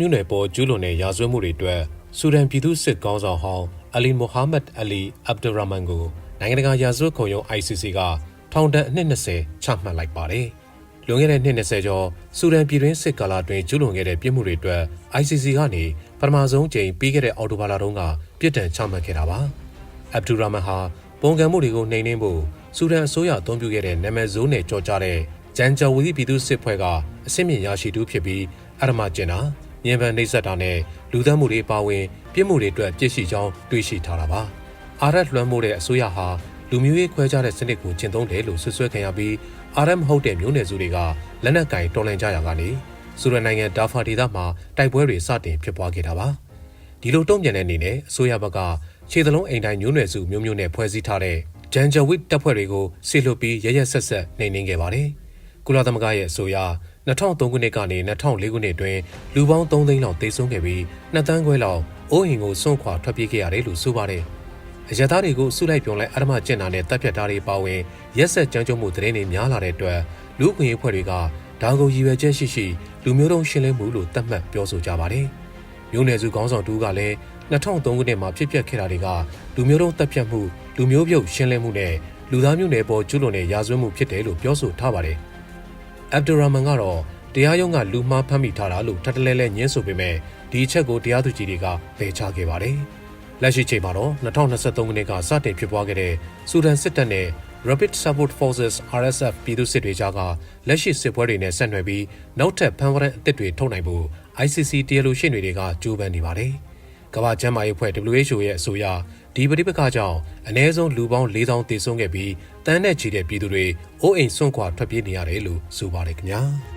မျိုးနွယ်ပေါ်ကျူးလွန်တဲ့ရာဇဝတ်မှုတွေအတွက်ဆူဒန်ပြည်သူ့စစ်ကောင်းဆောင်ဟောင်းအလီမိုဟာမက်အလီအဗ်ဒူရာမန်ကိုနိုင်ငံတကာရာဇဝတ်ခုံရုံး ICC ကထောင်ဒဏ်အနှစ်20ချမှတ်လိုက်ပါတယ်။လွန်ခဲ့တဲ့နှစ်20ကျော်ဆူဒန်ပြည်တွင်းစစ်ကာလအတွင်းကျူးလွန်ခဲ့တဲ့ပြစ်မှုတွေအတွက် ICC ကနေပထမဆုံးကြိမ်ပြီးခဲ့တဲ့အောက်တိုဘာလတုန်းကပြစ်ဒဏ်ချမှတ်ခဲ့တာပါ။အဗ်ဒူရာမန်ဟာပုံကံမှုတွေကိုနှိမ်နင်းဖို့ဆူဒန်အစိုးရအသုံးပြုခဲ့တဲ့နာမည်ဆိုးနဲ့ကြော်ကြားတဲ့ဂျန်ဂျာဝီပြည်သူ့စစ်ဖွဲ့ကအစစ်မြင့်ရရှိသူဖြစ်ပြီးအရမကျင်တာ ညင်ပန်နှိပ်စက်တာနဲ့လူသတ်မှုတွေပါဝင်ပြစ်မှုတွေအတွက်ပြစ်ရှိကြောင်းတွေးရှိထားတာပါအာရက်လွှမ်းမိုးတဲ့အစိုးရဟာလူမျိုးရေးခွဲခြားတဲ့စနစ်ကိုကျင့်သုံးတယ်လို့ဆွဆွဲခံရပြီးအာရက်မဟုတ်တဲ့မျိုးနွယ်စုတွေကလက်နက်ကင်တော်လှန်ကြရကနေဆူရန်နိုင်ငံဒါဖာဒေသမှာတိုက်ပွဲတွေစတင်ဖြစ်ပွားခဲ့တာပါဒီလိုတုံ့ပြန်တဲ့အနေနဲ့အစိုးရဘက်ကခြေသလုံးအိမ်တိုင်းမျိုးနွယ်စုမျိုးမျိုးနဲ့ဖွဲ့စည်းထားတဲ့ဂျန်ဂျဝစ်တပ်ဖွဲ့တွေကိုဆေလွတ်ပြီးရရက်ဆက်ဆက်နှိမ်နင်းခဲ့ပါတယ် ကုလသမဂ္ဂရဲ့အဆိုအရ2003ခုနှစ်ကနေ2004ခုနှစ်အတွင်းလူပေါင်း3သိန်းလောက်သေဆုံးခဲ့ပြီး2တန်းခွဲလောက်အိုးအိမ်ကိုစွန့်ခွာထွက်ပြေးခဲ့ရတယ်လို့ဆိုပါတယ်။အရသားတွေကိုစုလိုက်ပြုံလိုက်အဓမ္မကျင့်တာနဲ့တပ်ဖြတ်တာတွေပါဝင်ရက်ဆက်ကြမ်းကြုတ်မှုသတင်းတွေများလာတဲ့အတွက်လူ့အခွင့်အရေးဖွဲ့တွေကဒါကိုရည်ရွယ်ချက်ရှိရှိလူမျိုးတုံးရှင်းလင်းမှုလို့သတ်မှတ်ပြောဆိုကြပါတယ်။မျိုးနယ်စုခေါင်းဆောင်တူကလည်း2003ခုနှစ်မှာဖြစ်ပျက်ခဲ့တာတွေကလူမျိုးတုံးတပ်ဖြတ်မှုလူမျိုးပြုတ်ရှင်းလင်းမှုနဲ့လူသားမျိုးနွယ်ပေါ်ကျူးလွန်တဲ့ရာဇဝတ်မှုဖြစ်တယ်လို့ပြောဆိုထားပါတယ်။ အဗ်ဒူရာမန်ကတော့တရားရုံးကလူမှားဖမ်းမိထားတာလို့ထပ်တလဲလဲညင်းဆိုပေမဲ့ဒီအချက်ကိုတရားသူကြီးတွေကပယ်ချခဲ့ပါတယ်။လက်ရှိချိန်မှာတော့2023ခုနှစ်ကစတင်ဖြစ်ပွားခဲ့တဲ့ဆူဒန်စစ်တပ်နဲ့ Rapid Support Forces RSF ပြည်သူစစ်တွေကြားကလက်ရှိစစ်ပွဲတွေနဲ့ဆက်နွယ်ပြီးနောက်ထပ်ဖမ်းဝရမ်းအသစ်တွေထုတ်နိုင်ဖို့ ICC တရားလိုရှင်းတွေကကြိုးပမ်းနေပါတယ်။ ကမ္ဘာ့ကျန်းမာရေးအဖွဲ့ WHO ရဲ့အဆိုအရဒီပဋိပက္ခကြောင့်အ ਨੇ ဆုံးလူပေါင်း4000သေဆုံးခဲ့ပြီးတန်းနဲ့ချီတဲ့ပြည်သူတွေအိုးအိမ်စွန့်ခွာထွက်ပြေးနေရတယ်လို့ဆိုပါတယ်ခင်ဗျာ။